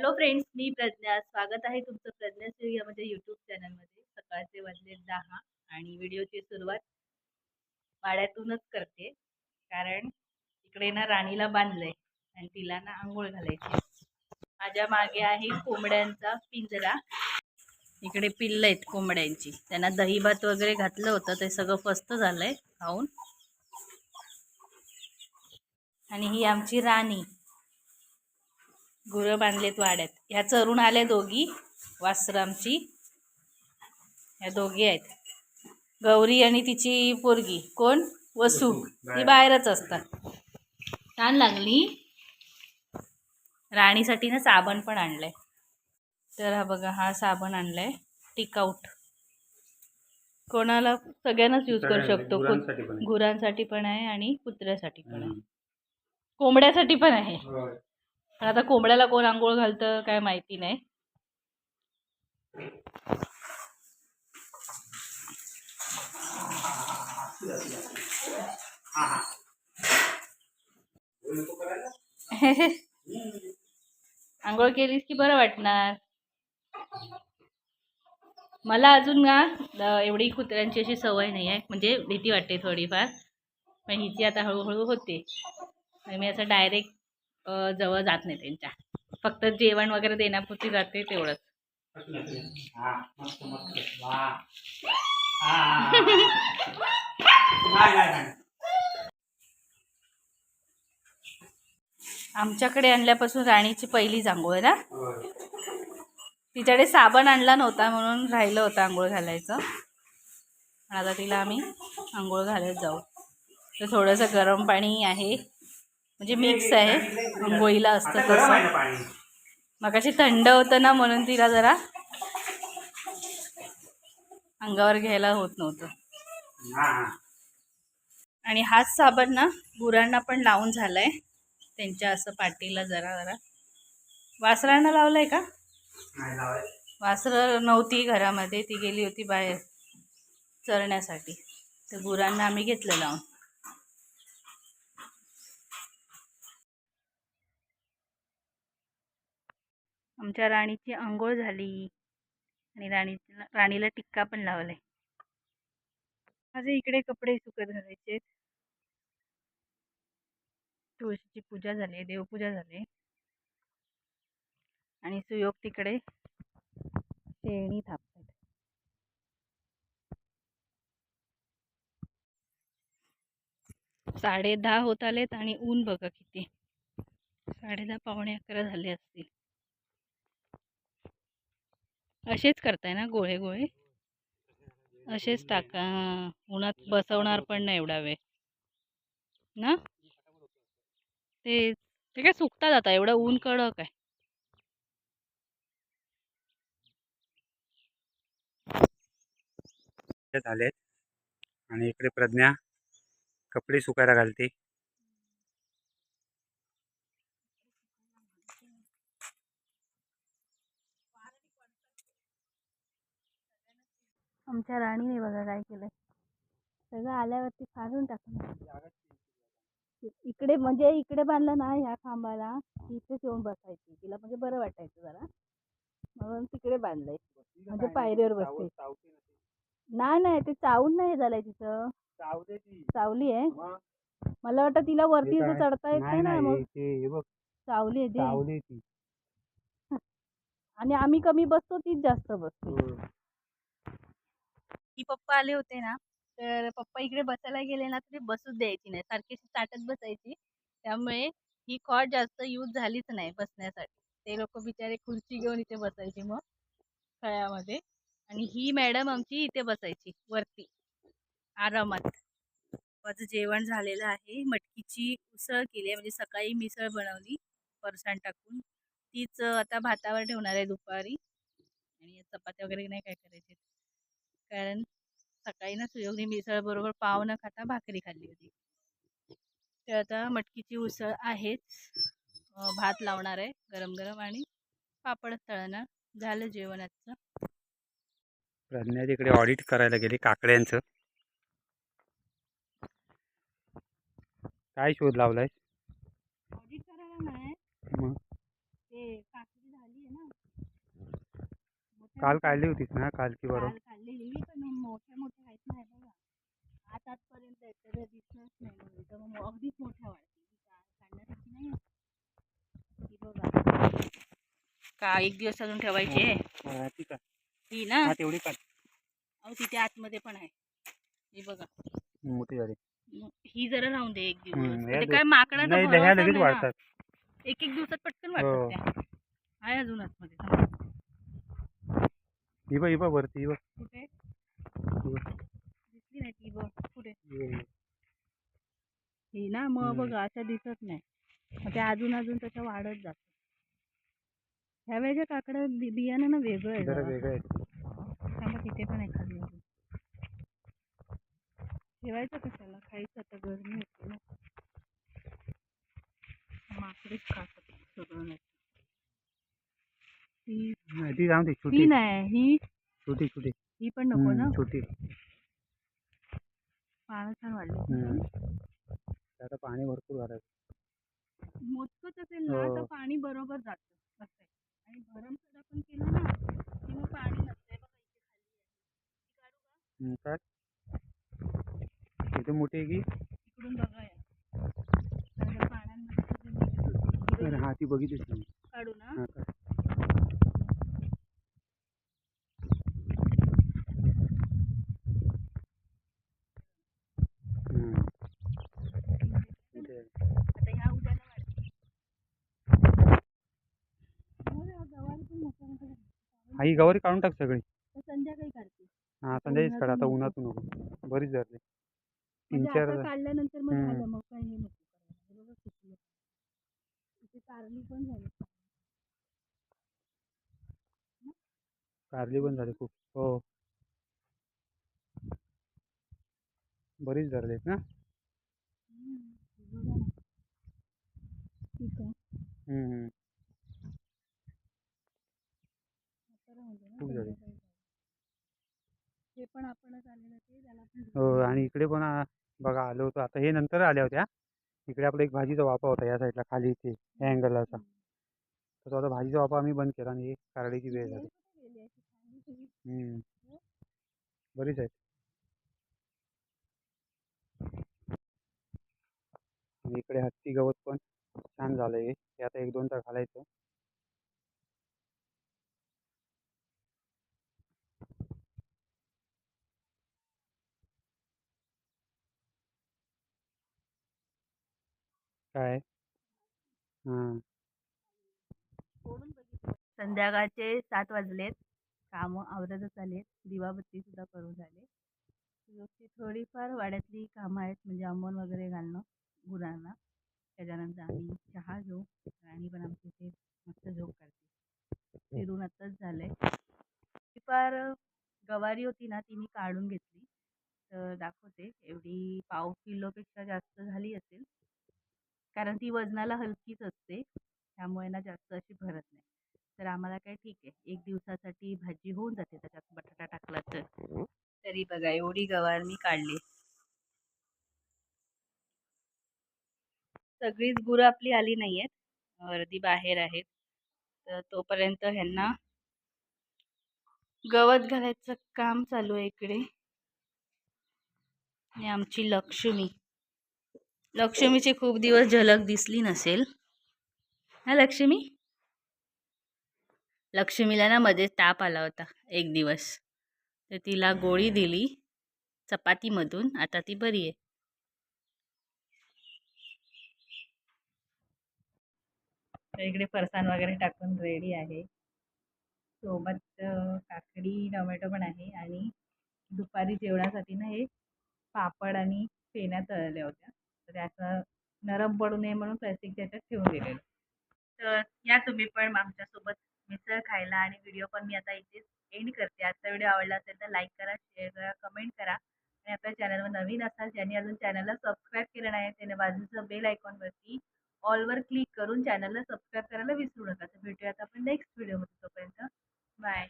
Hello friends मी प्रज्ञा. स्वागत आहे तुमचं प्रज्ञा सूर्य म्हणजे यूट्यूब चॅनलमध्ये सकाळचे वाजले दहा आणि व्हिडिओची सुरुवात वाड्यातूनच करते. कारण इकडे ना राणीला बांधलंय आणि तिला ना आंघोळ घालायची माझ्या मागे आहे कोंबड्यांचा पिंजरा. इकडे पिल्ल आहेत कोंबड्यांची. त्यांना दही भात वगैरे घातलं होतं. ते सगळं फस्त झालंय खाऊन. आणि ही आमची राणी. गुरं बांधलेत वाड्यात. ह्या चरून आल्या दोघी वासरामची. ह्या दोघी आहेत. गौरी आणि तिची पोरगी. कोण? वसू. ती बाहेरच असतात. छान लागली. राणीसाठी ना साबण पण आणलंय. तर हा बघा हा साबण आणलाय. टिकआउट कोणाला सगळ्यांनाच यूज करू शकतो. गुरांसाठी पण आहे. आणि कुत्र्यासाठी पण आहे. कोंबड्यासाठी पण आहे. पण आता कोंबड्याला कोण आंघोळ घालतं काय माहिती नाही. आंघोळ केलीस की बरं वाटणार? मला अजून ना एवढी कुत्र्यांची अशी सवय नाही आहे म्हणजे भीती वाटते थोडीफार. पण हिची आता हळूहळू होते. आणि मी असं डायरेक्ट जवळ जात नाही त्यांच्या फक्त जेवण वगैरे देण्यापुरती जाते तेवढंच. हा. हा, हा, हा. आमच्याकडे आणल्यापासून राणीची पहिलीच आंघोळ आहे ना. तिच्याकडे साबण आणला नव्हता म्हणून राहिलं होतं आंघोळ घालायचं पण आता तिला आम्ही आंघोळ घालत जाऊ तर थोडंसं गरम पाणी आहे म्हणजे मिक्स आहे. आंघोळीला असतं तसं ना पाणी? मग अशी थंड होतं ना म्हणून तिला जरा अंगावर घ्यायला होत नव्हतं. आणि हाच साबण ना गुरांना पण लावून झालाय. त्यांच्या असं पाठीला जरा जरा. वासरांना लावलंय का. वासरं नव्हती घरामध्ये. ती गेली होती बाहेर चरण्यासाठी. तर गुरांना आम्ही घेतलं लावून. आमच्या राणीची आंघोळ झाली आणि राणी राणीला टिक्का पण लावलाय. माझे इकडे कपडे सुकत घालायचे. तुळशीची पूजा झाली देवपूजा झाली. आणि सुयोग तिकडे शेणी थापतात. साडे दहा होत आलेत आणि ऊन बघा किती. साडे दहा पावणे अकरा झाले असतील. असेच करताय ना गोळे गोळे असेच टाका. उन्हात बसवणार पण नाही एवढा वेळ. ना? ते ते काय सुकतात आता एवढं ऊन कडक आहे. झालेत आणि इकडे प्रज्ञा कपडे सुकायला घालते. आमच्या राणीने बघा काय केलंय. सगळं आल्यावरती फाडून टाकलं. इकडे म्हणजे इकडे बांधलं ना ह्या खांबाला इथेच येऊन बसायची. तिला म्हणजे बरं वाटायचं जरा. म्हणून तिकडे बांधलंय. म्हणजे पायरीवर बसते नाही नाही ते चावून नाही झालंय तिचं चावली आहे. मला वाटतं तिला वरती? चढता येत नाही ना मग. चावली आहे ती. आणि आम्ही कमी बसतो तीच जास्त बसते. की पप्पा आले होते ना तर पप्पा इकडे बसायला गेले ना तरी बसूच द्यायची नाही. सारखी चाटत बसायची. त्यामुळे ही कॉट जास्त यूज झालीच नाही बसण्यासाठी. ते लोक बिचारे खुर्ची घेऊन इथे बसायचे मग फळ्यामध्ये आणि ही मॅडम आमची इथे बसायची वरती. आरामात. माझं जेवण झालेलं आहे. मटकीची उसळ केली आहे. म्हणजे सकाळी मिसळ बनवली फरसाण टाकून. तीच आता भातावर ठेवणार आहे दुपारी. आणि चपात्या वगैरे नाही काय करायचे? कारण सकाळी ना सुयोगने मिसळ बरोबर पाव न खाता भाकरी खाल्ली होती. तर आता मटकीची उसळ आहेच. भात लावणार आहे गरम गरम आणि पापड तळणार. झालं जेवण आजचं. प्रज्ञा तिकडे ऑडिट करायला गेली काकड्यांचं. काय शोध लावलाय ऑडिट करायला नाही. ते काकडी झाली काल काढली होतीस ना? काल की बरोबर काल काढलेली पण मोठ्या मोठ्या आहेत ना हे बघा आत आतपर्यंत आहेत तर दिसणारच नाही म्हणून तर मग अगदीच मोठ्या वाढतील ही का- काढण्यासारखी नाही आहे. ही बघा का एक दिवस अजून ठेवायची आहे? हा, ठीक आहे. ही ना? हा तेवढी काढ. अहो तिथे आतमध्ये पण आहे. ही बघा. मोठी झाली ही जरा राहून दे एक दिवस. ते काय माकडाचा ना. वाढतात. एक एक दिवसात पटकन हो. वाढतात आहे अजून आतमध्ये. ही बघ ही बघ वरती ही बघ. कुठे? ही. दिसली नाही ती बघ. कुठे? हे, ही. ना मग. बघा अशा दिसत नाही. मग त्या अजून अजून तशा वाढत जातात. ह्या वेळेच्या काकड्या बि- बियाणं ना वेगळं आहे जरा जरा. वेगळं आहे. थांबा तिथे पण आहे अजून ठेवायचं कशाला? खायचं आता गरमी होते ना. माकडीच खातात सगळं नाही. ही नाही, ती जाऊन दे ही छोटी नाही ही छोटी छोटी. ही पण नको ना? हम्म, छोटी. पानं छान वाढली. हम्म. आता पाणी भरपूर घालायचं मोजकच असेल ना हो. तर पाणी बरोबर जातं. असं आहे. आणि भरमसाठ आपण केलं ना की मग पाणी नसतंय बघा इथे खाली आहे. काढू का? हम्म, काय इथे मोठी आहे की? इकडून बघा या पाण्यामध्ये हा ती बघितलीच नाही काढू ना हा का हम्म. इथे आहे. आता ह्या उद्याला वाढतील. हो रे, गवारी पण मोठ्या मोठ्या झाल्या. हा ही गवारी काढून टाक सगळी. तर संध्याकाळी काढते. हा संध्याकाळीच काढ आता उन्हातून नको बरीच झाली. तीन म्हणजे चार आता काढल्यानंतर मग हम्म. झालं मग काही हे नको करायला. बरोबर सुकलं इथे कारली पण झाली. कारली पण झाली खूप. हो. बरीच झाली आहेत ना? हम्म, बघा ना. ठीक आहे. हम्म, हम्म. आता राहू दे ना खूप झाली. हे पण आपणच आलेलं ते त्याला पण हो आणि इकडे पण आ, बघा आलो होतो. आता हे नंतर आल्या होत्या. इकडे आपला एक भाजीचा वापा होता या साईडला खाली इथे या अँगलला असा तर तो आता भाजीचा वापा आम्ही बंद केला आणि हे कारडीची वेळ झाली. कुठे गेली अशी खाली सगळी? हम्म. बरीच आहेत. आणि इकडे हत्ती गवत पण छान झालंय. हे आता एक दोन तास घालायचं. काय? हां. संध्याकाळचे सात वाजलेत कामं आवरतच आलेत दिवाबत्ती सुद्धा करून झाले. रोजची थोडीफार वाड्यातली कामं आहेत. म्हणजे अंबण वगैरे घालणं गुरांना. त्याच्यानंतर आम्ही चहा घेऊ. राणी पण आमची इथे मस्त झोप काढते फिरून आत्ताच झालंय. थोडीफार गवारी होती ना ती मी काढून घेतली. तर दाखवते. एवढी पाव किलोपेक्षा जास्त झाली असेल. कारण ती वजनाला हलकीच असते. त्यामुळे ना जास्त अशी भरत नाही. तर आम्हाला काय ठीक आहे. एक दिवसासाठी भाजी होऊन जाते. त्याच्यात बटाटा टाकला तर. तरी बघा एवढी गवार मी काढली. सगळीच गुरं आपली आली नाही आहेत अर्धी बाहेर आहेत. तर तोपर्यंत ह्यांना गवत घालायचं काम चालू आहे इकडे. आणि आमची लक्ष्मी. लक्ष्मीची खूप दिवस झलक दिसली नसेल. हा लक्ष्मी? लक्ष्मीला ना मध्ये ताप आला होता एक दिवस. तर तिला गोळी दिली चपातीमधून. आता ती बरी आहे. तर इकडे फरसाण वगैरे टाकून रेडी आहे. सोबत काकडी टोमॅटो पण आहे. आणि दुपारी जेवणासाठी ना हे पापड आणि फेण्या तळल्या होत्या. तर त्याचं नरम पडू नये म्हणून प्लास्टिकच्या याच्यात ठेवून दिलेलं. तर या तुम्ही पण आमच्यासोबत मिसळ खायला आणि व्हिडिओ पण मी आता इथेच एंड करते. आजचा व्हिडिओ आवडला असेल तर लाईक करा शेअर करा कमेंट करा. आणि आपल्या चॅनलवर नवीन असाल ज्यांनी अजून चॅनलला सबस्क्राईब केलं नाही त्याने बाजूचं बेल आयकॉनवरती ऑलवर क्लिक करून चॅनलला सबस्क्राईब करायला विसरू नका. तर भेटूयात आपण नेक्स्ट व्हिडिओमध्ये तोपर्यंत. बाय